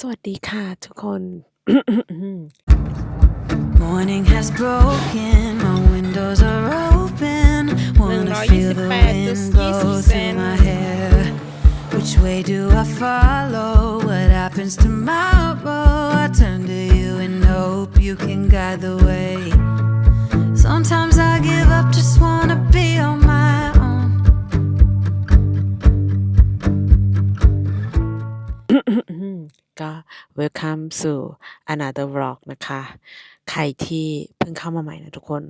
สวัสดีค่ะทุกคน Morning has broken, my windows are open. Wanna feel the wind blow through my hair. Which way do I follow? What happens tomorrow? I turn to you and hope you can guide the way. Sometimes I give up, just wanna be on my ก็ welcome สู่ another vlog นะคะ ใครที่เพิ่งเข้ามาใหม่นะทุกคน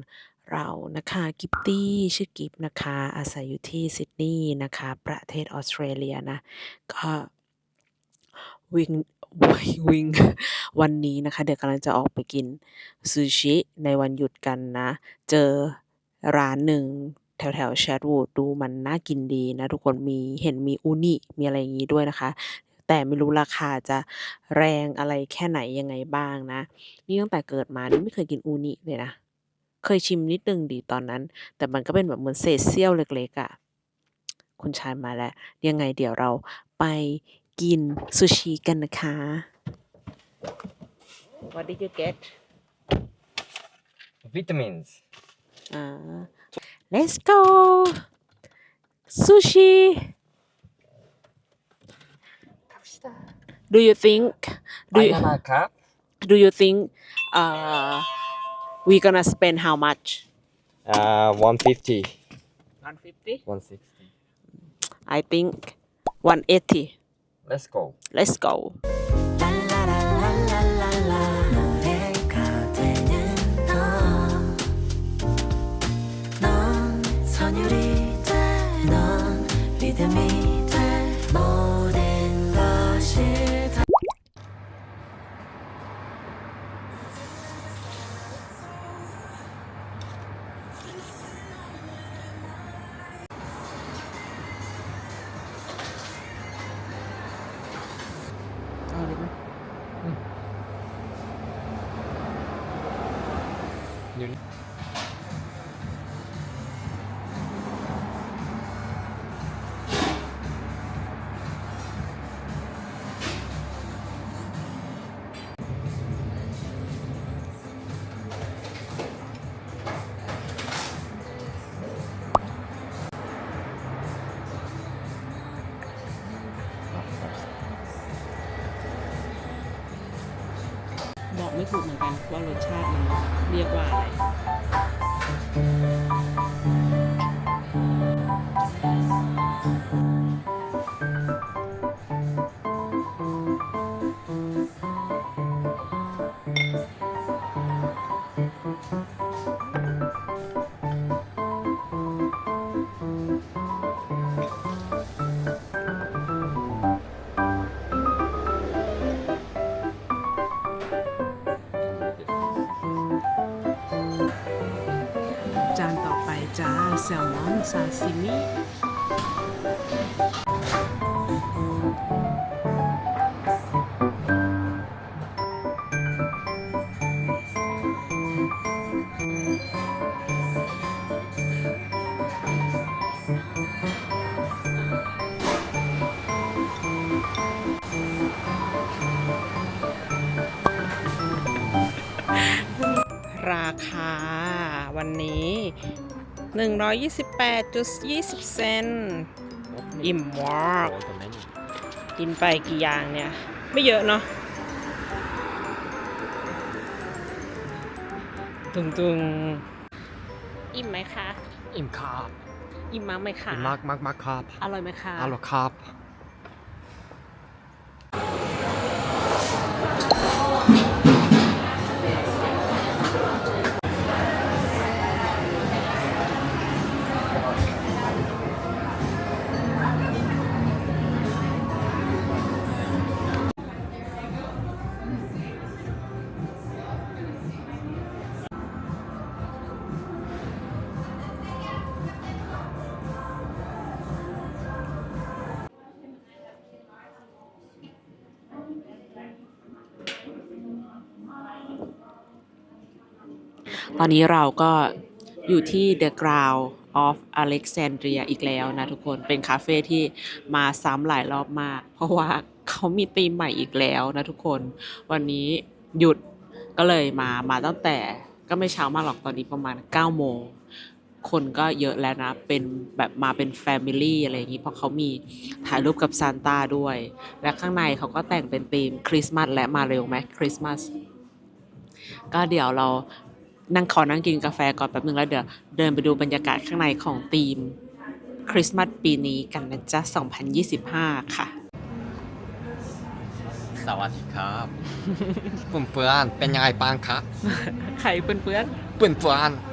เรานะคะกิฟตี้ชื่อกิฟนะคะ อาศัยอยู่ที่ซิดนีย์นะคะ ประเทศออสเตรเลียนะ ก็วิ่งวิ่งวันนี้นะคะ เดี๋ยวกำลังจะออกไปกินซูชิในวันหยุดกันนะ เจอร้านหนึ่งแถวแถวแชทวูดดูมันน่ากินดีนะทุกคนมีเห็นมีอูนิมีอะไรอย่างนี้ด้วยนะคะ แต่ไม่รู้ราคาจะแรงอะไรแค่ไหนยังไงบ้างนะ นี่ตั้งแต่เกิดมานี่ไม่เคยกินอูนิเลยนะ เคยชิมนิดนึงดีตอนนั้น แต่มันก็เป็นแบบเหมือนเศษเสี้ยวเล็กๆอะ่ะ คุณชายมาแล้ว ยังไงเดี๋ยวเราไปกินซูชิกันนะคะ What did you get Vitamins. อ่า Let's go sushi Do you think do you, Banana cup. do you think uh we gonna spend how much Uh, 150. 150 160. I think 180 Let's go. let's go อยู่บอกไม่ถูกเหมือนกันว่ารสชาติมันเรียกว่า แซลมอนซาซิมิราคาวันนี้ 128.20 เซนต์อิ่มมาก All the menu. กินไปกี่อย่างเนี่ย ไม่เยอะเนาะตุงตุงๆอิ่มไหมคะ อิ่มครับ อิ่มมากไหมคะ อิ่มมากมากมากครับ อร่อยไหมคะ อร่อยครับ ตอนนี้เราก็อยู่ที่ The Ground of Alexandria อีกแล้วนะทุกคนเป็นคาเฟ่ที่มาซ้ำหลายรอบมาก เพราะว่าเขามีธีมใหม่อีกแล้วนะทุกคน วันนี้หยุดก็เลยมามาตั้งแต่ก็ไม่เช้ามากหรอกตอนนี้ประมาณ 9 โมง คนก็เยอะแล้วนะ เป็นแบบมาเป็นแฟมิลี่อะไรอย่างนี้ เพราะเขามีถ่ายรูปกับซานต้าด้วย และข้างในเขาก็แต่งเป็นธีมคริสต์มาสและมาเร็วไหมคริสต์มาสก็เดี๋ยวเรา นั่งขอนั่งกินกาแฟก่อนแป๊บนึงแล้วเดี๋ยวเดินไปดูบรรยากาศข้างในของธีมคริสต์มาสปีนี้กันนะจ๊ะ 2025 ค่ะ สวัสดีครับเพื่อนเพื่อนๆเป็นยังไงบ้างครับใครเพื่อนเพื่อนเ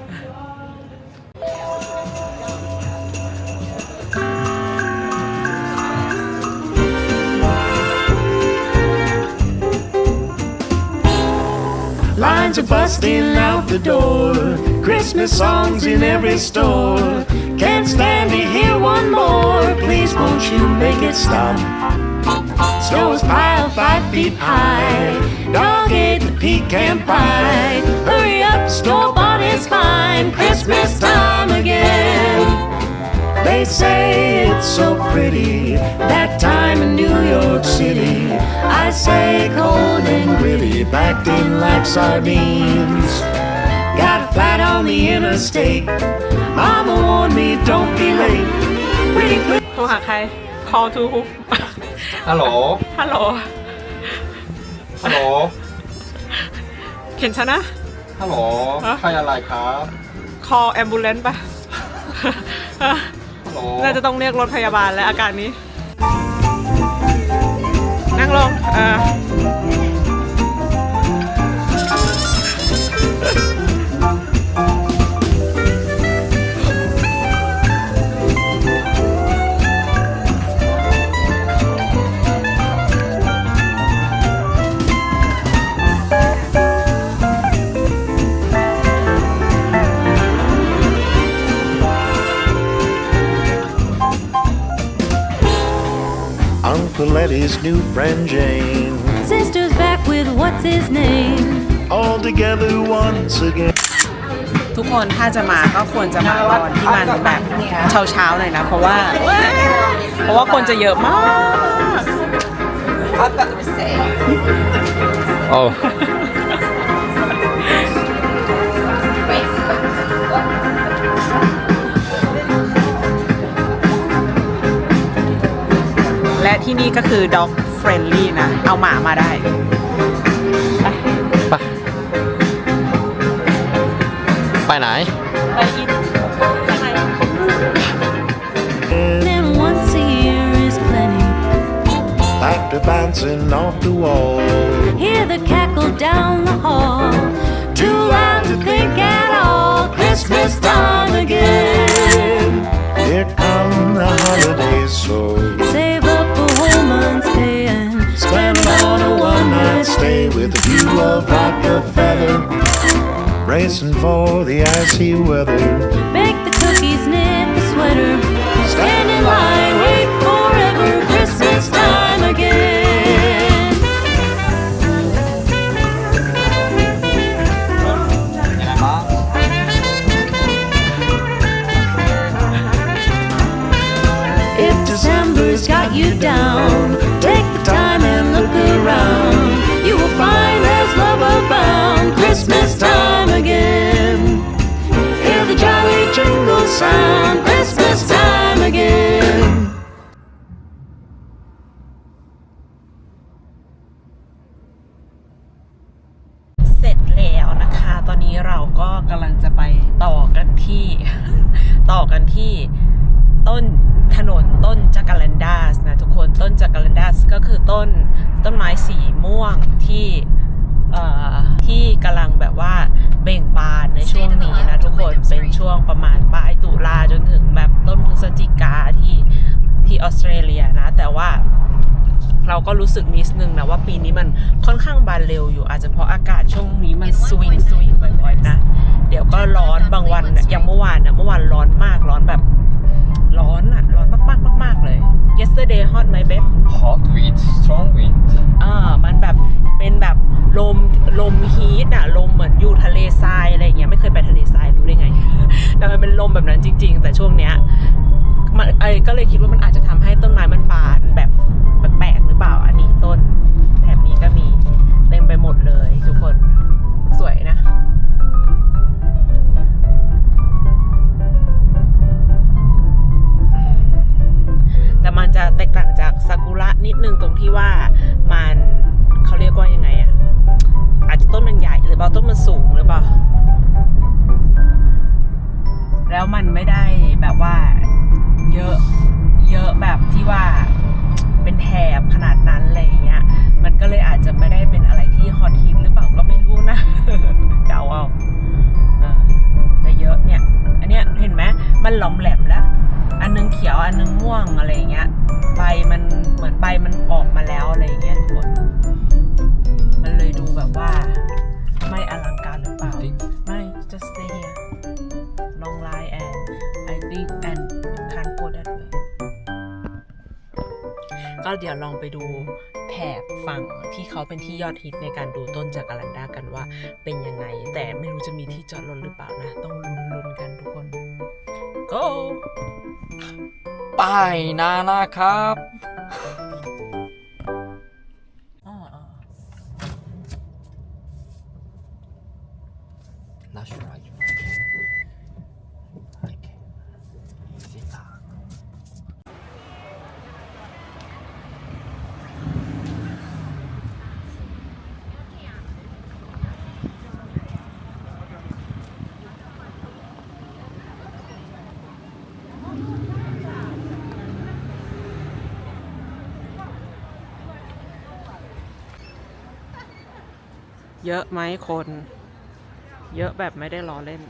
Lines are busting out the door. Christmas songs in every store. Can't stand to hear one more. Please won't you make it stop? Snow is piled five feet high. Dog ate the pecan pie. Hurry up, snowball is fine. Christmas time again. They say it's so pretty that time in New York City. I say cold and gritty, backed in like sardines. Got a flat on the interstate. Mama warned me, don't be late. Pretty please. ๆโทรหาใคร call to ฮัลโหล ฮัลโหล ฮัลโหล เขียนชนะ ฮัลโหล ฮะ ใครอะไรครับ call ambulance ปะ ฮัลโหล น่าจะต้องเรียกรถพยาบาลแล้วอาการนี้ นั่งลงอ่า คนถ้าจะมาก็ควรจะมาตอนที่มันแบบเช้าๆหน่อยนะ เพราะว่า เพราะว่าคนจะเยอะมากโอ้และที่นี่ก็คือ dog friendly นะ เอาหมามาได้ ไปไหน ไปอินข้างใน Then once a year is plenty. Laughter bouncing off the wall. Hear the cackle down the hall. Too loud to think at all. Christmas time again. Here come the holidays, so Save up a whole month's pay and spend it on a one night stay with a view of Rockefeller. Racing for the icy weather. bake the cookies, knit the sweater. Jolly jingle. Christmas time again. เสร็จแล้วนะคะ ตอนนี้เราก็กำลังจะไปต่อกันที่ ต่อกันที่ต้นถนนต้นจักรันดาสนะทุกคนต้นจักรันดาสก็คือต้นต้นไม้สีม่วงที่เอ่อที่กำลังแบบว่า เบ่งบานในช่วงนี้นะทุกคนเป็นช่วงประมาณปลายตุลาจนถึงแบบต้นพฤศจิกาที่ที่ออสเตรเลียนะ แต่ว่าเราก็รู้สึกนิดนึงนะว่าปีนี้มันค่อนข้างบานเร็วอยู่อาจจะเพราะอากาศช่วงนี้มันสวิงสวิงบ่อยๆนะ เดี๋ยวก็ร้อนบางวันน่ะอย่างเมื่อวานเนี่ยเมื่อวานร้อนมากร้อนแบบ ร้อนอะร้อนมากๆมากๆเลย yesterday hot ไหมเบ๊ hot ลมฮีทอะลมเหมือนอยู่ทะเลทรายอะไรเงี้ยไม่เคยไปทะเลทรายรู้ได้ไง แต่มันเป็นลมแบบนั้นจริง ๆ แต่ช่วงเนี้ยมันไอ้ก็เลยคิดว่ามันอาจจะทำให้ต้นไม้มันบานแบบแปลกๆหรือเปล่าอันนี้ต้นแถบนี้ก็มีเต็มไปหมดเลยทุกคนสวยนะแต่มันจะแตกต่างจากซากุระนิดนึงตรงที่ว่ามันเขาเรียกว่ายังไงอะ อาจจะต้นมันใหญ่หรือเปล่าต้นมันสูงหรือเปล่า แล้วมันไม่ได้แบบว่า เยอะเยอะแบบที่ว่าเป็นแถบขนาดนั้นอะไรเงี้ย มันก็เลยอาจจะไม่ได้เป็นอะไรที่ฮอตฮิตหรือเปล่าก็ไม่รู้นะเดาเอาแต่เยอะเนี่ย อันเนี้ยเห็นไหมมันหลอมแหลมแล้ว อันนึงเขียวอันนึงม่วงอะไรอย่างเงี้ย ใบมันเหมือนใบมันออกมาแล้วอะไรอย่างเงี้ยทุกคน มันเลยดูแบบว่า ไม่อลังการหรือเปล่า ไม่ just stay here long line and I think and can't go that way ก็เดี๋ยวลองไปดูแถบฝั่งที่เขาเป็นที่ยอดฮิตในการดูต้นจากรันดากันว่าเป็นยังไง แต่ไม่รู้จะมีที่จอดรถหรือเปล่านะ ต้องลุ้นๆกันทุกคน go ป้ายนานะครับ อ๋ออ๋อ Not sure I can. I can. Sit down. เยอะไหมคน เยอะแบบไม่ได้ล้อเล่น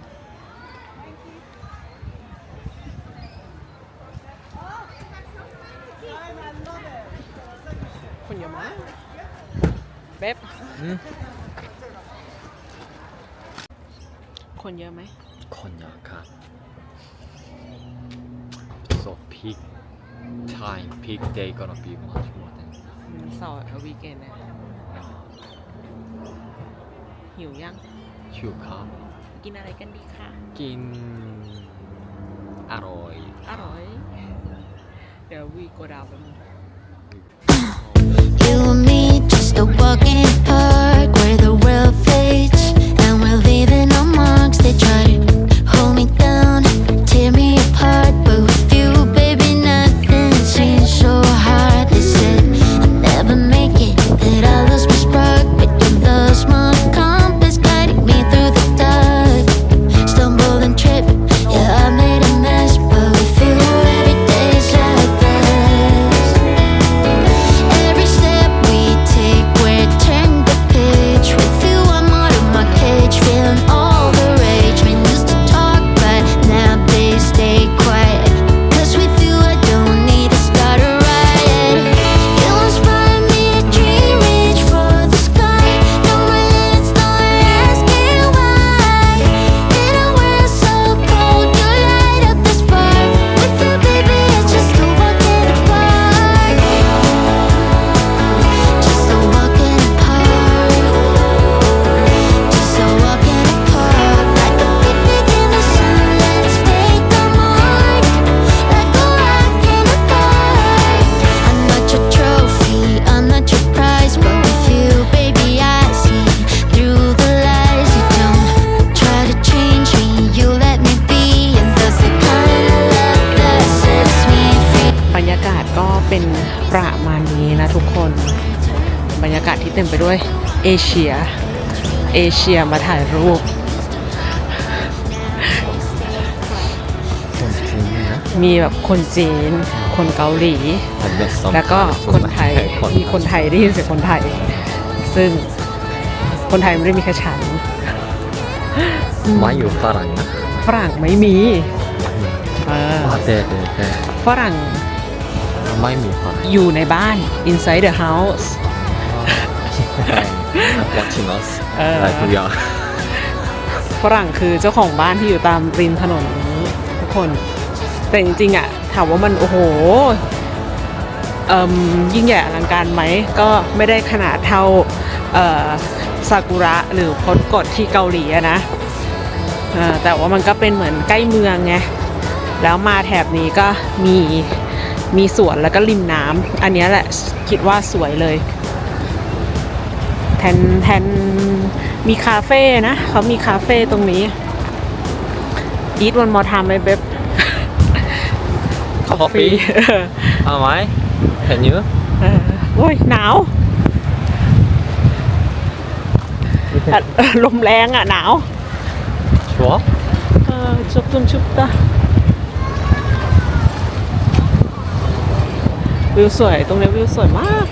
คนเยอะมากเบ๊บอืมคนเยอะไหม คนเยอะครับ so peak time peak day gonna be much more than เสาร์วีเกนเนี่ย หิวยัง ชิวครับ กินอะไรกันดีคะ กินอร่อย อร่อย เดี๋ยววีโกดาวไปมึง You and me, just a walk in the park where the world fades, and we're leaving our marks. They try to เอเชีย เอเชียมาถ่ายรูปคนจีนนะมีแบบคนจีน คนเกาหลีผมแบบสัมภาษณ์แล้วก็คนไทยคนมีคนไทยได้ยินเสียงคนไทย ซึ่งคนไทยไม่ได้มีแค่ฉันมาอยู่ฝรั่งนะฝรั่งไม่มีเออว่าแต่แต่แต่ฝรั่งไม่มีฝรั่งอยู่ในบ้าน inside the house watching us เออ like we are ฝรั่งคือเจ้าของบ้านที่อยู่ตามริมถนนนี้ทุกคน แต่จริงๆอะถามว่ามันโอ้โหเอิ่มยิ่งใหญ่อลังการไหม ก็ไม่ได้ขนาดเท่าเอ่อซากุระหรือพดกดที่เกาหลีอะนะเออแต่ว่ามันก็เป็นเหมือนใกล้เมืองไง แล้วมาแถบนี้ก็มีมีสวนแล้วก็ริมน้ำอันเนี้ยแหละคิดว่าสวยเลย แทนแทนมีคาเฟ่นะ เขามีคาเฟ่ตรงนี้อีทวอนมอทำไปเบบคอฟฟี่เอาไหมเห็นอยู่โอ้ยหนาวลมแรงอะหนาวชัวชุบตุ้ชุบตาวิวสวย ตรงนี้วิวสวยมาก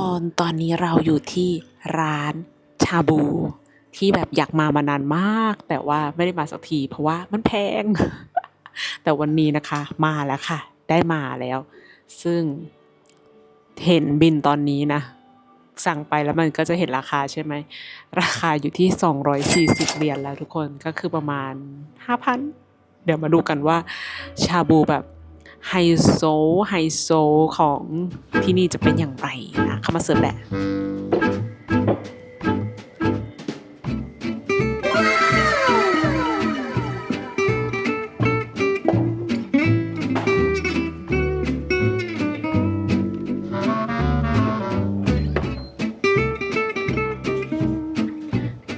คนตอนนี้เราอยู่ที่ร้านชาบู ที่แบบอยากมามานานมาก แต่ว่าไม่ได้มาสักที เพราะว่ามันแพง แต่วันนี้นะคะมาแล้วค่ะ ได้มาแล้ว ซึ่งเห็นบินตอนนี้นะ สั่งไปแล้วมันก็จะเห็นราคาใช่ไหม ราคาอยู่ที่ 240เหรียญแล้วทุกคนก็คือประมาณ 5,000 เดี๋ยวมาดูกันว่าชาบูแบบ ไฮโซไฮโซของที่นี่จะเป็นอย่างไรนะเข้ามาเสิร์ฟแหละ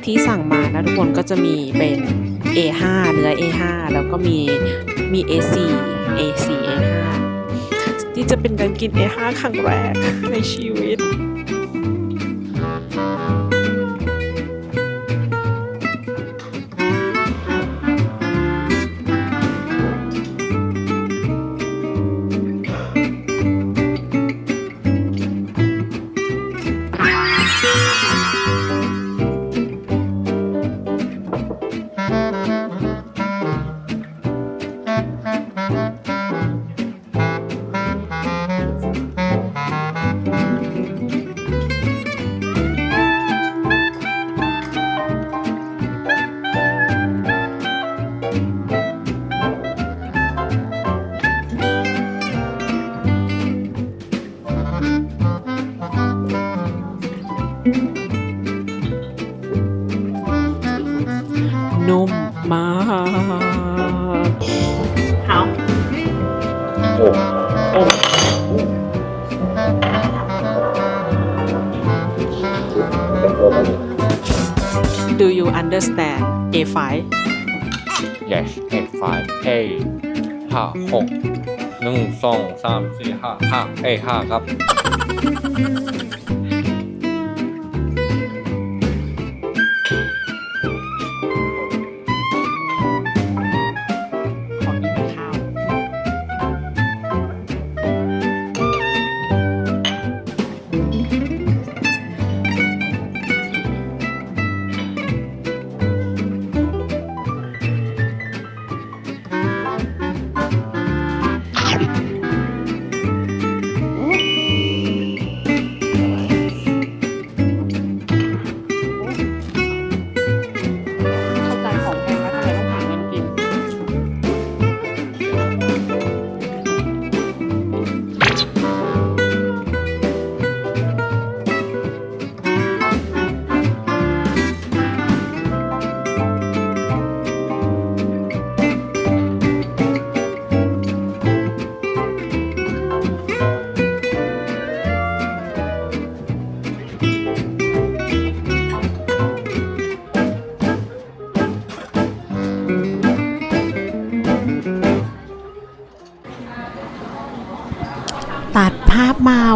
ที่สั่งมานะทุกคนก็จะมีเป็น A5 เนื้อ A5 แล้วก็มี มี A4 A4 A5 ที่จะเป็นการกิน A5 ครั้งแรกในชีวิต Do you understand A5 yes A5 A ห้าหกหนึ่งสองสามสี่ห้าห้าเอห้าครับ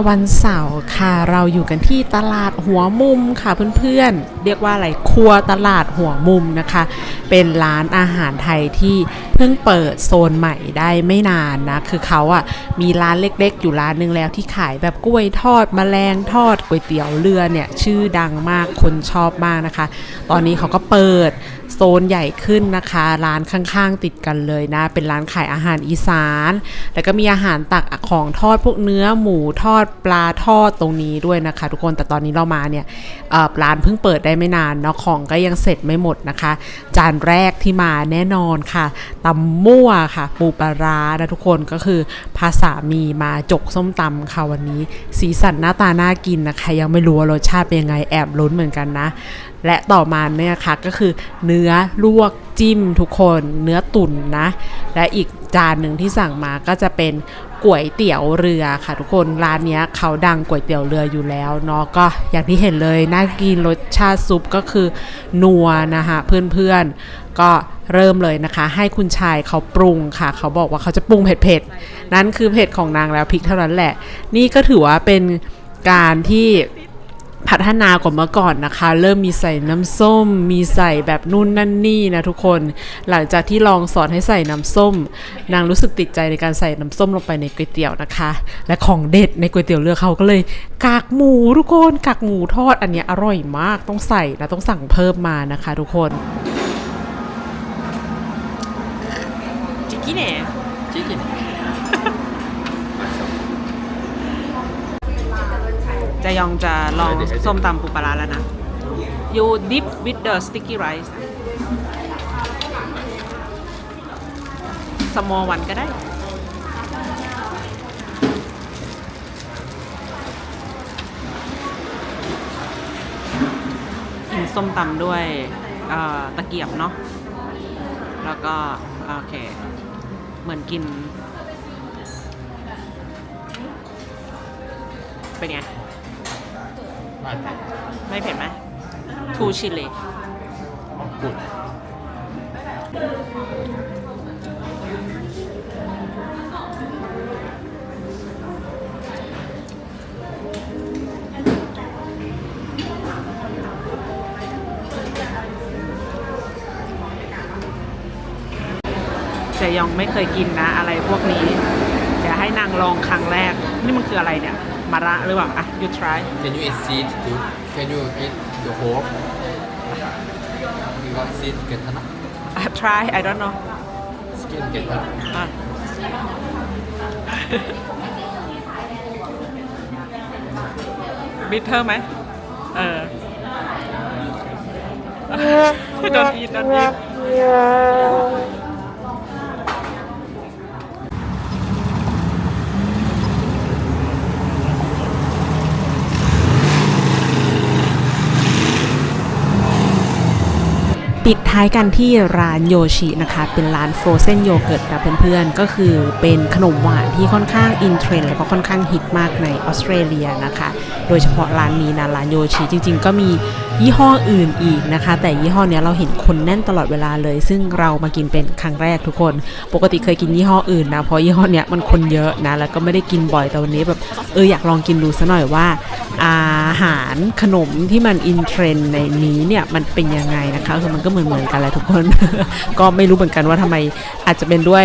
วันเสาร์ค่ะ เราอยู่กันที่ตลาดหัวมุมค่ะเพื่อนๆ เรียกว่าอะไรครัวตลาดหัวมุมนะคะ เป็นร้านอาหารไทยที่เพิ่งเปิดโซนใหม่ได้ไม่นานนะ คือเขาอะมีร้านเล็กๆ อยู่ร้านนึงแล้วที่ขายแบบกล้วยทอดแมลงทอดก๋วยเตี๋ยวเรือเนี่ยชื่อดังมากคนชอบมากนะคะ ตอนนี้เขาก็เปิด โซนใหญ่ขึ้นนะคะ ร้านข้างๆติดกันเลยนะ เป็นร้านขายอาหารอีสาน แล้วก็มีอาหารตักของทอดพวกเนื้อหมูทอดปลาทอดตรงนี้ด้วยนะคะ ทุกคนแต่ตอนนี้เรามาเนี่ยร้านเพิ่งเปิดได้ไม่นานเนาะของก็ยังเสร็จไม่หมดนะคะ จานแรกที่มาแน่นอนค่ะตำมั่วค่ะ ปูปลาร้านะทุกคนก็คือพาสามีมาจกส้มตำค่ะวันนี้ สีสันหน้าตาน่ากินนะคะ ยังไม่รู้ว่ารสชาติเป็นยังไงแอบลุ้นเหมือนกันนะ และต่อมาเนี่ยค่ะก็คือเนื้อ้อลวกจิ้มทุกคนเนื้อตุ๋นนะ และอีกจานหนึ่งที่สั่งมาก็จะเป็นก๋วยเตี๋ยวเรือค่ะทุกคนร้านนี้เขาดังก๋วยเตี๋ยวเรืออยู่แล้วเนาะก็อย่างที่เห็นเลยน่ากินรสชาติซุปก็คือนัวนะคะเพื่อนๆก็เริ่มเลยนะคะ ให้คุณชายเขาปรุงค่ะ เขาบอกว่าเขาจะปรุงเผ็ดๆนั่นคือเผ็ดของนางแล้วพริกเท่านั้นแหละ นี่ก็ถือว่าเป็นการที่ พัฒนากว่าเมื่อก่อนนะคะ เริ่มมีใส่น้ำส้ม มีใส่แบบนู่นนั่นนี่นะทุกคน หลังจากที่ลองสอนให้ใส่น้ำส้ม นางรู้สึกติดใจในการใส่น้ำส้มลงไปในก๋วยเตี๋ยวนะคะ และของเด็ดในก๋วยเตี๋ยวเรือเขาก็เลย กากหมูทุกคนกากหมูทอดอันเนี้ยอร่อยมากต้องใส่และต้องสั่งเพิ่มมานะคะทุกคนจิกิเน่จิกิเน่ จะยองจะลองส้มตำปูปลาร้าแล้วนะ you dip with the sticky rice small one ก็ได้ กินส้มตำด้วยตะเกียบเนาะ แล้วก็ โอเค เหมือนกิน เป็นไง ไม่เผ็ดไหมทูชิลีกุดเจยองไม่เคยกินนะอะไรพวกนี้ เดี๋ยวให้นางลองครั้งแรก นี่มันคืออะไรเนี่ย มาระหรือเปล่าอะ you try Can you eat seed too Can you eat the whole You got seed get enough Ah, try I don't know Skin get enough อะ บิทเทอร์ไหมเออโดนอีดโดนอีด ปิดท้ายกันที่ร้านโยชินะคะ เป็นร้านฟรเซนโยเกิร์ตนะเพื่อนๆ ก็คือเป็นขนมหวานที่ค่อนข้างอินเทรนด์แล้วก็ค่อนข้างฮิตมากในออสเตรเลียนะคะ โดยเฉพาะร้านนี้นะร้านโยชิจริงๆ ก็มี ยี่ห้ออื่นอีกนะคะ แต่ยี่ห้อเนี้ยเราเห็นคนแน่นตลอดเวลาเลย ซึ่งเรามากินเป็นครั้งแรกทุกคน ปกติเคยกินยี่ห้ออื่นนะเพราะยี่ห้อเนี้ยมันคนเยอะนะแล้วก็ไม่ได้กินบ่อยแต่วันนี้แบบเอออยากลองกินดูซะหน่อยว่าอาหารขนมที่มันอินเทรนด์ในนี้เนี่ยมันเป็นยังไงนะคะคือมันก็เหมือนเหมือนๆกันแหละทุกคน ก็ไม่รู้เหมือนกันว่าทำไมอาจจะเป็นด้วย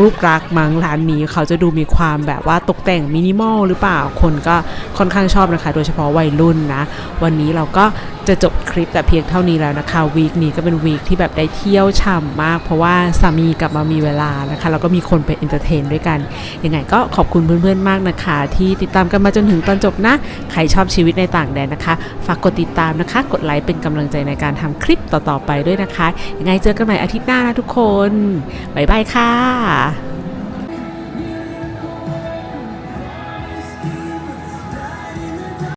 รูปลักษณ์มั้งร้านนี้เขาจะดูมีความแบบว่าตกแต่งมินิมอลหรือเปล่าคนก็ค่อนข้างชอบนะคะ โดยเฉพาะวัยรุ่นนะ วันนี้เราก็จะจบคลิปแต่เพียงเท่านี้แล้วนะคะวีคนี้ก็เป็นวีคที่แบบได้เที่ยวฉ่ำมาก เพราะว่าสามีกลับมามีเวลานะคะแล้วก็มีคนไปเอนเตอร์เทนด้วยกันยังไงก็ขอบคุณเพื่อนๆมากนะคะ ที่ติดตามกันมาจนถึงตอนจบนะ ใครชอบชีวิตในต่างแดนนะคะ ฝากกดติดตามนะคะ กดไลค์เป็นกำลังใจในการทำคลิปต่อๆไปด้วยนะคะยังไงเจอกันใหม่อาทิตย์หน้านะทุกคนบ๊ายบายค่ะ